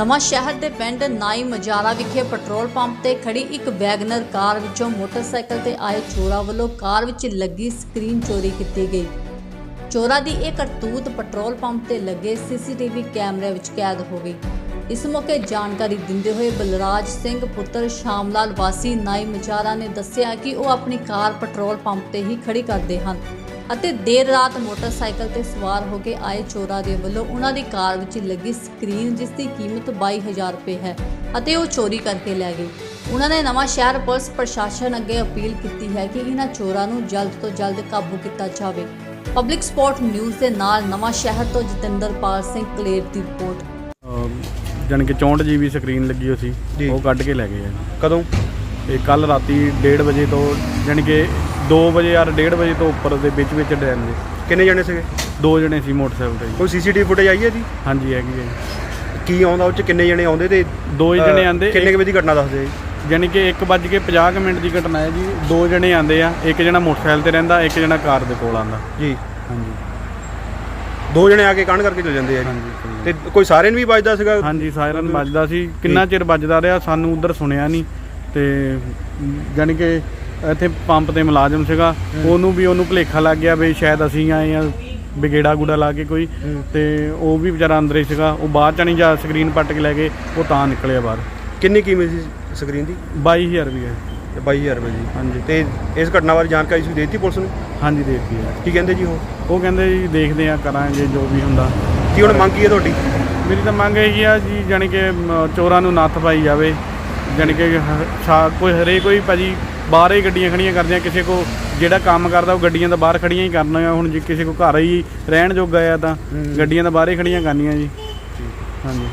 ਨਵਾਂ ਸ਼ਹਿਰ ਦੇ ਪਿੰਡ ਨਾਈ ਮਜਾਰਾ ਵਿਖੇ ਪੈਟਰੋਲ ਪੰਪ ਤੇ ਖੜੀ ਇੱਕ ਵੈਗਨਰ ਕਾਰ ਵਿੱਚੋਂ ਮੋਟਰਸਾਈਕਲ ਤੇ ਆਏ ਚੋਰਾਂ ਵੱਲੋਂ ਕਾਰ ਵਿੱਚ ਲੱਗੀ ਸਕਰੀਨ ਚੋਰੀ ਕੀਤੀ ਗਈ। ਚੋਰਾਂ ਦੀ ਇਹ ਕਰਤੂਤ ਪੈਟਰੋਲ ਪੰਪ ਤੇ ਲੱਗੇ ਸੀਸੀਟੀਵੀ ਕੈਮਰੇ ਵਿੱਚ ਕੈਦ ਹੋ ਗਈ। ਇਸ ਮੌਕੇ ਜਾਣਕਾਰੀ ਦਿੰਦੇ ਹੋਏ ਬਲਰਾਜ ਸਿੰਘ ਪੁੱਤਰ ਸ਼ਾਮਲਾਲ ਵਾਸੀ ਨਾਈ ਮਜਾਰਾ ਨੇ ਦੱਸਿਆ ਕਿ ਉਹ ਆਪਣੀ ਕਾਰ ਪੈਟਰੋਲ ਪੰਪ ਤੇ ਹੀ ਖੜੀ ਕਰਦੇ ਹਨ। ਅਤੇ ਦੇਰ ਰਾਤ ਮੋਟਰਸਾਈਕਲ ਤੇ ਸਵਾਰ ਹੋ ਕੇ ਆਏ ਚੋਰਾਂ ਦੇ ਵੱਲੋਂ ਉਹਨਾਂ ਦੀ ਕਾਰ ਵਿੱਚ ਲੱਗੀ ਸਕਰੀਨ ਜਿਸ ਦੀ ਕੀਮਤ 22000 ਰੁਪਏ ਹੈ ਅਤੇ ਉਹ ਚੋਰੀ ਕਰਕੇ ਲੈ ਗਏ। ਉਹਨਾਂ ਨੇ ਨਵਾਂ ਸ਼ਹਿਰ ਪੁਲਿਸ ਪ੍ਰਸ਼ਾਸਨ ਅੱਗੇ ਅਪੀਲ ਕੀਤੀ ਹੈ ਕਿ ਇਹਨਾਂ ਚੋਰਾਂ ਨੂੰ ਜਲਦ ਤੋਂ ਜਲਦ ਕਾਬੂ ਕੀਤਾ ਜਾਵੇ। ਪਬਲਿਕ ਸਪੋਰਟ ਨਿਊਜ਼ ਦੇ ਨਾਲ ਨਵਾਂ ਸ਼ਹਿਰ ਤੋਂ ਜਤਿੰਦਰਪਾਲ ਸਿੰਘ ਕਲੇਰ ਦੀ ਰਿਪੋਰਟ। ਜਾਣੀ ਕਿ 64 ਜੀਬੀ ਸਕਰੀਨ ਲੱਗੀ ਹੋਈ ਸੀ। ਉਹ ਕੱਢ ਕੇ ਲੈ ਗਏ ਆ। ਕਦੋਂ? ਇਹ ਕੱਲ ਰਾਤੀ 1:30 ਵਜੇ ਤੋਂ ਜਾਣੀ ਕਿ 2 ਵਜੇ ਯਾਰ 1:30 ਵਜੇ ਤੋਂ ਉੱਪਰ ਦੇ ਵਿੱਚ ਵਿੱਚ ਡੈਮ ਦੇ। ਕਿੰਨੇ ਜਣੇ ਸੀਗੇ? ਦੋ ਜਣੇ ਸੀ ਮੋਟਰਸਾਈਕਲ ਤੇ ਜੀ। ਕੋਈ ਸੀਸੀਟੀਵੀ ਫੁਟੇਜ ਆਈ ਹੈ ਜੀ? ਹਾਂਜੀ ਹੈਗੀ ਹੈ ਜੀ। ਕੀ ਆਉਂਦਾ ਉਹ ਚ ਕਿੰਨੇ ਜਣੇ ਆਉਂਦੇ ਤੇ ਦੋ ਹੀ ਅਹ, ਜਣੇ ਆਂਦੇ ਕਿੰਨੇ ਕੁ ਵਜੇ ਦੀ ਘਟਨਾ ਦੱਸਦੇ ਜੀ? ਜਾਣੀ ਕਿ 1:50 ਮਿੰਟ ਦੀ ਘਟਨਾ ਹੈ ਜੀ। ਦੋ ਜਣੇ ਆਂਦੇ ਆ ਇੱਕ ਜਣਾ ਮੋਟਰਸਾਈਕਲ ਤੇ ਰਹਿੰਦਾ ਇੱਕ ਜਣਾ ਕਾਰ ਦੇ ਕੋਲ ਆਂਦਾ ਜੀ। ਹਾਂਜੀ। ਦੋ ਜਣੇ ਆ ਕੇ ਕਾਂਡ ਕਰਕੇ ਚਲ ਜਾਂਦੇ ਆ ਜੀ। ਹਾਂਜੀ ਤੇ ਕੋਈ ਸਾਰਿਆਂ ਨੂੰ ਵੀ ਵੱਜਦਾ ਸੀਗਾ? ਹਾਂਜੀ ਸਾਇਰਨ ਵੱਜਦਾ ਸੀ। ਕਿੰਨਾ ਚਿਰ ਵੱਜਦਾ ਰਿਹਾ ਸਾਨੂੰ ਉਧਰ ਸੁਣਿਆ ਨਹੀਂ। ਤੇ ਜਾਣੀ ਕਿ ਇੱਥੇ ਪੰਪ ਤੇ ਮੁਲਾਜ਼ਮ ਸੀਗਾ ਉਹਨੂੰ ਵੀ ਉਹਨੂੰ ਭੁਲੇਖਾ ਲੱਗ ਗਿਆ ਵੀ ਸ਼ਾਇਦ ਅਸੀਂ ਆਏ ਆ ਵਿਗੇੜਾ ਗੁੜਾ ਲਾ ਕੇ ਕੋਈ। ਤੇ ਉਹ ਵੀ ਵਿਚਾਰਾ ਅੰਦਰ ਹੀ ਸੀਗਾ ਉਹ ਬਾਹਰ ਚ ਨਹੀਂ ਜਾ ਸਕਰੀਨ ਪੱਟ ਕੇ ਲੈ ਗਏ ਉਹ ਤਾਂ ਨਿਕਲਿਆ ਬਾਹਰ। ਕਿੰਨੀ ਕੀਮਤ ਸੀ ਸਕਰੀਨ ਦੀ? 22000 ਰੁਪਏ। ਤੇ 22000 ਰੁਪਏ ਜੀ ਹਾਂਜੀ। ਤੇ ਇਸ ਘਟਨਾ ਬਾਰੇ ਜਾਣਕਾਰੀ ਤੁਸੀਂ ਦੇਤੀ ਪੁਲਿਸ ਨੂੰ? ਹਾਂਜੀ ਦੇਖੀ ਹੈ। ਕੀ ਕਹਿੰਦੇ ਜੀ ਉਹ? ਉਹ ਕਹਿੰਦੇ ਜੀ ਦੇਖਦੇ ਆ ਕਰਾਂਗੇ ਜੋ ਵੀ ਹੁੰਦਾ। ਕੀ ਹੁਣ ਮੰਗ ਕੀ ਹੈ ਤੁਹਾਡੀ? ਮੇਰੀ ਤਾਂ ਮੰਗ ਇਹੀ ਆ ਜੀ ਜਾਣੀ ਕਿ ਚੋਰਾਂ ਨੂੰ ਨੱਥ ਪਾਈ ਜਾਵੇ। ਜਾਣੀ ਕਿ ਕੋਈ ਹਰੇ ਕੋਈ ਭਾਜੀ ਬਾਹਰ ਹੀ ਗੱਡੀਆਂ ਖੜੀਆਂ ਕਰਦੀਆਂ ਕਿਸੇ ਕੋ ਜਿਹੜਾ ਕੰਮ ਕਰਦਾ ਉਹ ਗੱਡੀਆਂ ਤਾਂ ਬਾਹਰ ਖੜੀਆਂ ਹੀ ਕਰਨਾ ਕਰਨੀਆਂ ਹੁਣ ਜੇ ਕਿਸੇ ਕੋ ਘਰ ਹੀ ਰਹਿਣ ਜੋਗਾ ਆ ਤਾਂ ਗੱਡੀਆਂ ਤਾਂ ਬਾਹਰ ਹੀ ਖੜੀਆਂ ਕਰਨੀਆਂ ਜੀ। ਹਾਂਜੀ।